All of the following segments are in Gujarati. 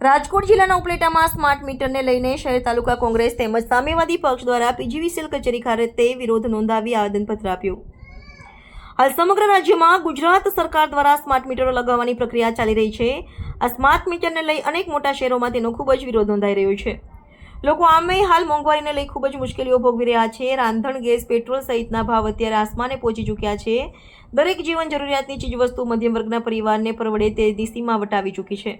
રાજકોટ જિલ્લાના ઉપલેટામાં સ્માર્ટ મીટરને લઈને શહેર તાલુકા કોંગ્રેસ તેમજ સામ્યવાદી પક્ષ દ્વારા પીજીવીસીએલ કચેરી ખાતે વિરોધ નોંધાવી આવેદનપત્ર આપ્યું. હાલ સમગ્ર રાજ્યમાં ગુજરાત સરકાર દ્વારા સ્માર્ટ મીટરો લગાવવાની પ્રક્રિયા ચાલી રહી છે. આ સ્માર્ટ મીટરને લઈ અનેક મોટા શહેરોમાં તેનો ખૂબ જ વિરોધ નોંધાઈ રહ્યો છે. લોકો આમે હાલ મોંઘવારીને લઈ ખૂબ જ મુશ્કેલીઓ ભોગવી રહ્યા છે. રાંધણ, ગેસ, પેટ્રોલ સહિતના ભાવ અત્યારે આસમાને પહોંચી ચૂક્યા છે. દરેક જીવન જરૂરિયાતની ચીજવસ્તુ મધ્યમ વર્ગના પરિવારને પરવડે તે દિશીમાં વટાવી ચૂકી છે.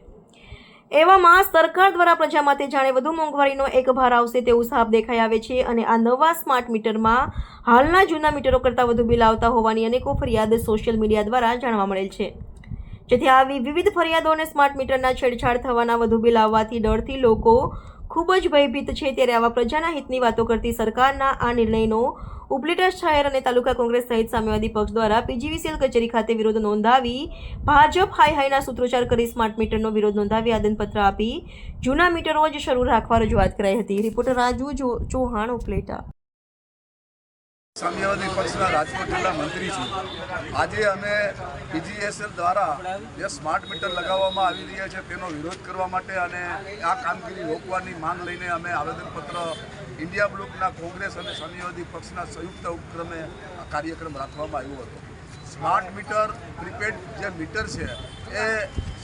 એવામાં સરકાર દ્વારા પ્રજા માટે જાણે વધુ મોંઘવારીનો એક ભાર આવશે તેવું સાફ દેખાઈ આવે છે અને આ નવા સ્માર્ટ મીટરમાં હાલના જૂના મીટરો કરતાં વધુ બિલ આવતા હોવાની અનેકો ફરિયાદ સોશિયલ મીડિયા દ્વારા જાણવા મળેલ છે. જેથી આવી વિવિધ ફરિયાદો અને સ્માર્ટ મીટરના છેડછાડ થવાના વધુ બિલ આવવાથી ડરથી લોકો ખૂબ જ ભયભીત છે ત્યારે આવા પ્રજાના હિતની વાતો કરતી સરકારના આ નિર્ણયનો ઉપલેટા શહેર અને તાલુકા કોંગ્રેસ સહિત સામ્યવાદી પક્ષ દ્વારા પીજીવીસીએલ કચેરી ખાતે વિરોધ નોંધાવી ભાજપ હાઈ હાઈના સૂત્રોચ્ચાર કરી સ્માર્ટ મીટરનો વિરોધ નોંધાવી આદનપત્ર આપી જૂના મીટરો જ શરૂ રાખવા રજૂઆત કરાઈ હતી. રિપોર્ટર રાજુ ચૌહાણ ઉપલેટા. સામ્યવાદી પક્ષના રાજકોટ જિલ્લા મંત્રી છું આજે અમે પીજીએસએલ દ્વારા જે સ્માર્ટ મીટર લગાવવામાં આવી રહ્યા છે તેનો વિરોધ કરવા માટે અને આ કામગીરી રોકવાની માંગ લઈને અમે આવેદનપત્ર ઇન્ડિયા બ્લોકના કોંગ્રેસ અને સામ્યવાદી પક્ષના સંયુક્ત ઉપક્રમે આ કાર્યક્રમ રાખવામાં આવ્યો હતો. સ્માર્ટ મીટર, પ્રીપેડ જે મીટર છે, એ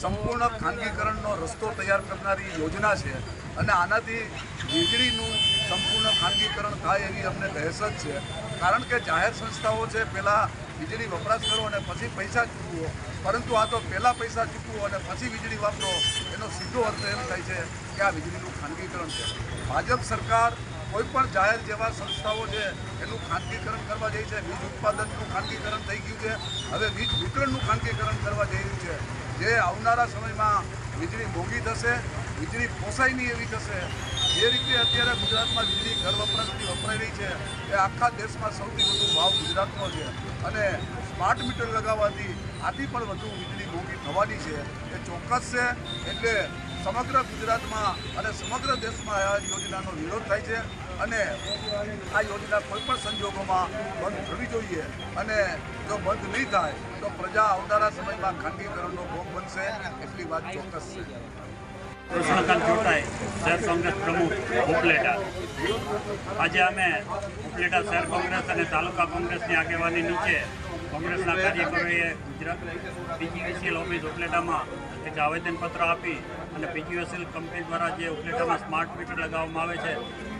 સંપૂર્ણ ખાનગીકરણનો રસ્તો તૈયાર કરનારી યોજના છે અને આનાથી વીજળીનું સંપૂર્ણ ખાનગીકરણ થાય એવી અમને દહેશત છે. કારણ કે જાહેર સંસ્થાઓ છે પહેલાં વીજળી વપરાશ કરો અને પછી પૈસા ચૂકવો. પરંતુ આ તો પહેલાં પૈસા ચૂકવો અને પછી વીજળી વાપરો, એનો સીધો અર્થ એમ થાય છે કે આ વીજળીનું ખાનગીકરણ છે. ભાજપ સરકાર કોઈપણ જાહેર જેવા સંસ્થાઓ છે, એનું ખાનગીકરણ કરવા જઈ છે, વીજ ઉત્પાદનનું ખાનગીકરણ થઈ ગયું છે. હવે વીજ વિતરણનું ખાનગીકરણ કરવા જઈ રહ્યું છે. જે આવનારા સમયમાં વીજળી મોંઘી થશે, વીજળી પોસાય નહીં એવી થશે જે રીતે અત્યારે ગુજરાતમાં વીજળી, ઘર વપરાશથી વપરાઈ રહી છે. એ આખા દેશમાં સૌથી વધુ ભાવ ગુજરાતનો છે. અને સ્માર્ટ મીટર લગાવવાથી આથી પણ વધુ વીજળી મોંઘી થવાની છે. એ ચોક્કસ છે. એટલે સમગ્ર ગુજરાતમાં અને સમગ્ર દેશમાં આ યોજનાનો વિરોધ થાય છે. અને આ યોજના કોઈ પણ સંજોગોમાં બંધ થવી જોઈએ. અને જો બંધ નહીં થાય, તો પ્રજા આવનારા સમયમાં ખાનગીકરણનો ભોગ બનશે. એટલી વાત ચોક્કસ છે. કૃષ્ણકાંત ચોટાઈ શહેર કોંગ્રેસ પ્રમુખ ઉપલેટા. આજે અમે ઉપલેટા શહેર કોંગ્રેસ અને તાલુકા કોંગ્રેસની આગેવાની નીચે કોંગ્રેસના કાર્યકરોએ ગુજરાત પીજીવીસીએલ ઓફિસ ઉપલેટામાં એક આવેદનપત્ર આપી અને પીજીવીસીએલ કંપની દ્વારા જે ઉપલેટામાં સ્માર્ટ મીટર લગાવવામાં આવે છે,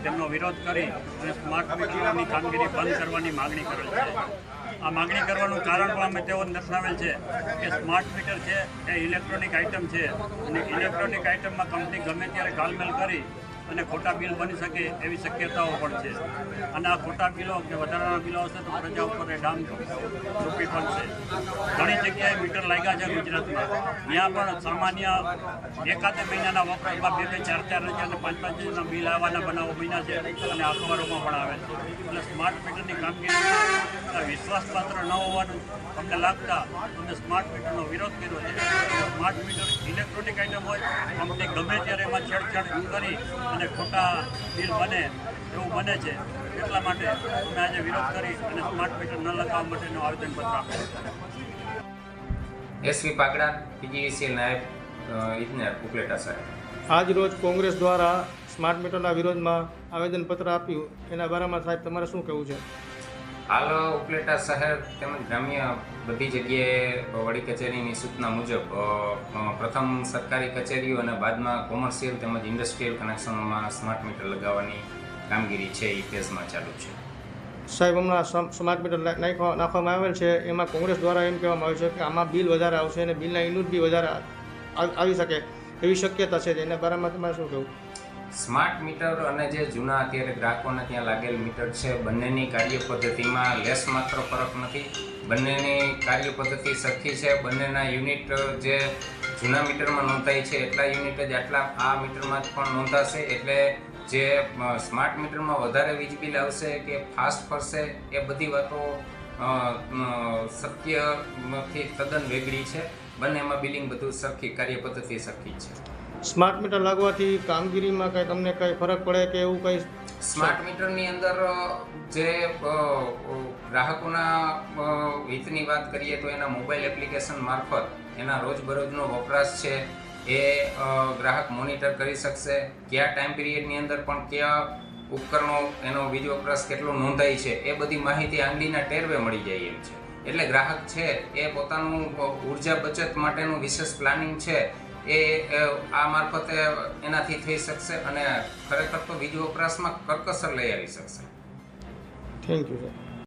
તેમનો વિરોધ કરી અને સ્માર્ટ મીટરની કામગીરી બંધ કરવાની માગણી કરેલ છે. આ માગણી કરવાનું કારણ પણ અમે તેઓ દર્શાવેલ છે કે સ્માર્ટ મીટર છે, એ ઇલેક્ટ્રોનિક આઇટમ છે. અને ઇલેક્ટ્રોનિક આઇટમમાં કંપની ગમે ત્યારે ગાલમેલ કરી અને ખોટા બિલ બની શકે એવી શક્યતાઓ પણ છે. અને આ ખોટા બિલો કે વધારાના બિલો હશે તો પ્રજા ઉપર એ ડામ રૂપી પડશે ઘણી જગ્યાએ મીટર લાગ્યા છે ગુજરાતમાં. ત્યાં પણ સામાન્ય એકાદ મહિનાના વપરાશમાં બે બે ચાર ચાર હજાર અને પાંચ પાંચ હજારના બિલ આવવાના બનાવો બન્યા છે અને અખબારોમાં પણ આવે છે. એટલે સ્માર્ટ મીટરની કામગીરી વિશ્વાસપાત્ર ન હોવાનું અમને લાગતા અમે સ્માર્ટ મીટરનો વિરોધ કર્યો છે. સ્માર્ટ મીટર ઇલેક્ટ્રોનિક આઇટમ હોય અમને ગમે ત્યારે એમાં છેડછાડ કરી અને ખોટા બિલ બને એવું બને છે એટલા માટે અમે આજે વિરોધ કરી અને સ્માર્ટ મીટર ન લગાવવા માટેનું આવેદનપત્ર આપ્યું. એસવી પાગડા પીજીવીસી નાયબ ઇજનેર ઉપલેટા સાહેબ. આજ રોજ કોંગ્રેસ દ્વારા સ્માર્ટ મીટરના વિરોધમાં આવેદનપત્ર આપ્યું. એના બારામાં સાહેબ તમારે શું કહેવું છે? હાલ ઉપલેટા શહેર તેમજ ગ્રામ્ય બધી જગ્યાએ વડી કચેરીની સૂચના મુજબ પ્રથમ સરકારી કચેરીઓ અને બાદમાં કોમર્શિયલ તેમજ ઇન્ડસ્ટ્રીયલ કનેક્શનોમાં સ્માર્ટ મીટર લગાવવાની કામગીરી છે એ ફેઝમાં ચાલુ છે. સાહેબ, હમણાં સ્માર્ટ મીટર નાખવામાં આવેલ છે. એમાં કોંગ્રેસ દ્વારા એમ કહેવામાં આવ્યું છે કે આમાં બિલ વધારે આવશે અને બિલના ઇનુટ બી વધારે આવી શકે એવી શક્યતા છે. એના બારામાં તમારે શું કહેવું? સ્માર્ટ મીટર અને જે જૂના અત્યારે ગ્રાહકોને ત્યાં લાગેલ મીટર છે, બંનેની કાર્ય પદ્ધતિમાં લેસ માત્ર ફરક નથી. બંનેની કાર્ય પદ્ધતિ સરખી છે. બંનેના યુનિટ જે જૂના મીટરમાં નોંધાય છે, એટલા યુનિટ જ આટલા આ મીટરમાં પણ નોંધાશે. એટલે જે સ્માર્ટ મીટરમાં વધારે વીજ બિલ આવશે કે ફાસ્ટ ફરશે, એ બધી વાતો સત્યથી તદ્દન વેગળી છે. બંનેમાં બિલિંગ બધું સરખી કાર્ય પદ્ધતિ સરખી છે. સ્માર્ટ મીટર લાગવાથી કામગીરીમાં કંઈ તમને કંઈ ફરક પડે કે એવું કંઈ? સ્માર્ટ મીટરની અંદર જે ગ્રાહકોના હિતની વાત કરીએ તો એના મોબાઈલ એપ્લિકેશન મારફત એના રોજબરોજનો વપરાશ છે. એ ગ્રાહક મોનિટર કરી શકશે. કયા ટાઈમ પિરિયડની અંદર પણ કયા ઉપકરણો એનો વીજ વપરાશ કેટલો નોંધાય છે, એ બધી માહિતી આંગળીના ટેરવે મળી જાય એમ છે. એટલે ગ્રાહક છે, એ પોતાનું ઊર્જા બચત માટેનું વિશેષ પ્લાનિંગ છે. એ આ મારફતે એનાથી થઈ શકશે અને ખરેખર તો વીજ વપરાશમાં કરકસર લઈ આવી શકશે. Thank you sir